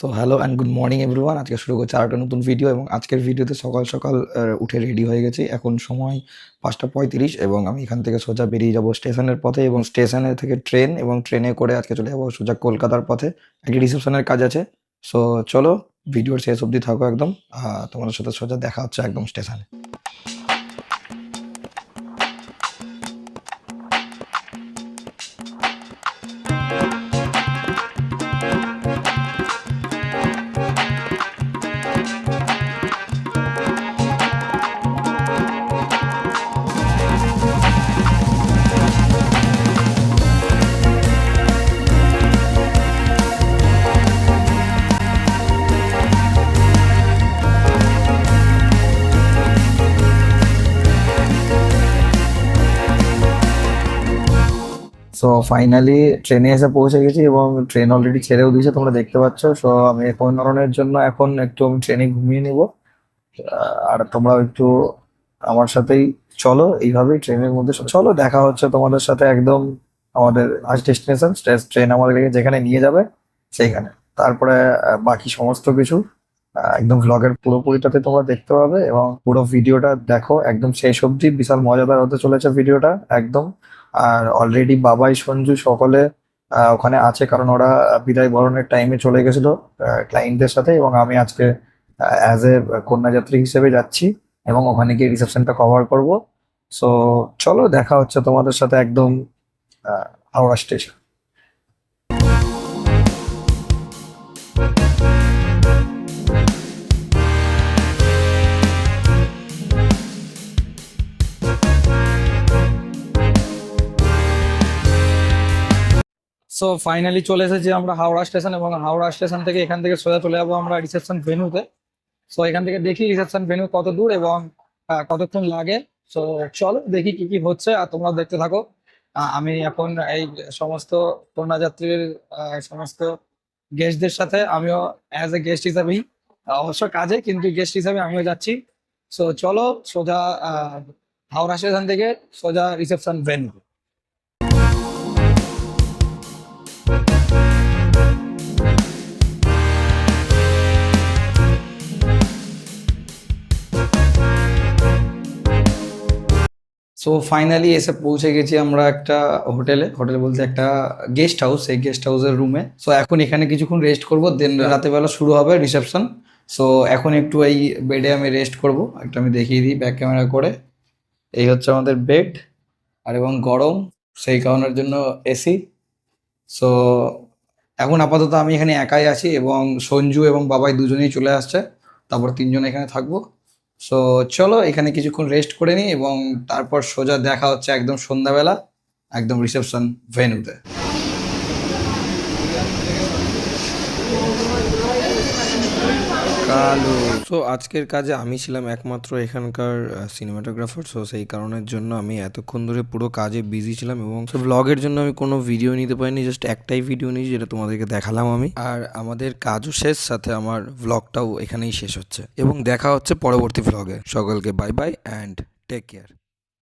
So hello and good morning everyone আজকে শুরু করছে আর একটা নতুন ভিডিও এবং আজকের ভিডিওতে সকাল সকাল উঠে রেডি হয়ে গেছি। এখন সময় পাঁচটা পঁয়ত্রিশ এবং আমি এখান থেকে সোজা বেরিয়ে যাব স্টেশনের পথে এবং স্টেশনের থেকে ট্রেন এবং ট্রেনে করে আজকে চলে যাব সোজা কলকাতার পথে। একটি রিসেপশনের কাজ আছে। সো চলো ভিডিওর শেষ অবধি থাকো একদম। তোমার তোমাদের সাথে সোজা দেখা হচ্ছে একদম স্টেশনে। সো ফাইনালি ট্রেনে এসে পৌঁছে গেছি এবং ট্রেন অলরেডি ছেড়েও দিয়েছে, তোমরা দেখতে পাচ্ছ। সো আমি এখন ধরনের জন্য এখন একটু আমি ট্রেনে ঘুমিয়ে নিব। আর তোমরা একটু আমার সাথেই চলো, এইভাবেই ট্রেনের মধ্যে চলো। দেখা হচ্ছে তোমাদের সাথে একদম আমাদের আজ ডেস্টিনেশন ট্রেন আমাদেরকে যেখানে নিয়ে যাবে, সেইখানে। তারপরে বাকি সমস্ত কিছু একদম ভ্লগের পুরোপুরিটাতে তোমরা দেখতে পাবে এবং পুরো ভিডিওটা দেখো, একদম শেষ অবধি। বিশাল মজাদার হতে চলেছে ভিডিওটা একদম। আর অলরেডি বাবাই, সঞ্জু সকলে ওখানে আছে কারণ ওরা বিদায় বরণের টাইমে চলে গেছিল ক্লায়েন্টদের সাথে এবং আমি আজকে অ্যাজ এ কন্যাযাত্রী হিসেবে যাচ্ছি এবং ওখানে গিয়ে রিসেপশনটা কভার করব। সো চলো, দেখা হচ্ছে তোমাদের সাথে একদম হাওড়া স্টেশন সো ফাইনালি চলে এসেছি আমরা হাওড়া স্টেশন এবং হাওড়া স্টেশন থেকে এখান থেকে সোজা চলে যাব আমরা রিসেপশন ভেন্যুতে সো এখান থেকে দেখি রিসেপশন ভেন্যু কত দূর এবং কতক্ষণ লাগে। সো চলো দেখি কি কি হচ্ছে আর তোমরা দেখতে থাকো। আমি এখন এই সমস্ত কন্যাযাত্রীর সমস্ত গেস্টদের সাথে আমিও অ্যাজ এ গেস্ট হিসাবেই, অবশ্য কাজে কিন্তু গেস্ট হিসাবে আমিও যাচ্ছি। সো চলো সোজা হাওড়া স্টেশন থেকে সোজা রিসেপশন ভেন্যু সো ফাইনালি এসে পৌঁছে গেছি আমরা একটা হোটেলে। হোটেল বলতে একটা গেস্ট হাউস এই গেস্ট হাউসের রুমে সো এখন এখানে কিছুক্ষণ রেস্ট করব দেন রাতেবেলা শুরু হবে রিসেপশন সো এখন একটু এই বেডে আমি রেস্ট করব। একটু আমি দেখিয়ে দিই ব্যাক ক্যামেরা করে। এই হচ্ছে আমাদের বেড আর এবং গরম সেই কারণের জন্য এসি সো এখন আপাতত আমি এখানে একাই আছি এবং সঞ্জু এবং বাবাই দুজনেই চলে আসছে। তারপর তিনজন এখানে থাকব। সো চলো, এখানে কিছুক্ষণ রেস্ট করে নিই এবং তারপর সোজা দেখা হচ্ছে একদম সন্ধ্যাবেলা, একদম রিসেপশন ভেন্যুতে কালো। সো আজকের কাজে আমি ছিলাম একমাত্র এখানকার সিনেমাটোগ্রাফার সো সেই কারণের জন্য আমি এতক্ষণ ধরে পুরো কাজে বিজি ছিলাম এবং ব্লগের জন্য আমি কোনো ভিডিও নিতে পারিনি জাস্ট একটাই ভিডিও নিয়েছি, যেটা তোমাদেরকে দেখালাম আমি। আর আমাদের কাজও শেষ, সাথে আমার ব্লগটাও এখানেই শেষ হচ্ছে। এবং দেখা হচ্ছে পরবর্তী ব্লগে সকলকে bye bye and take care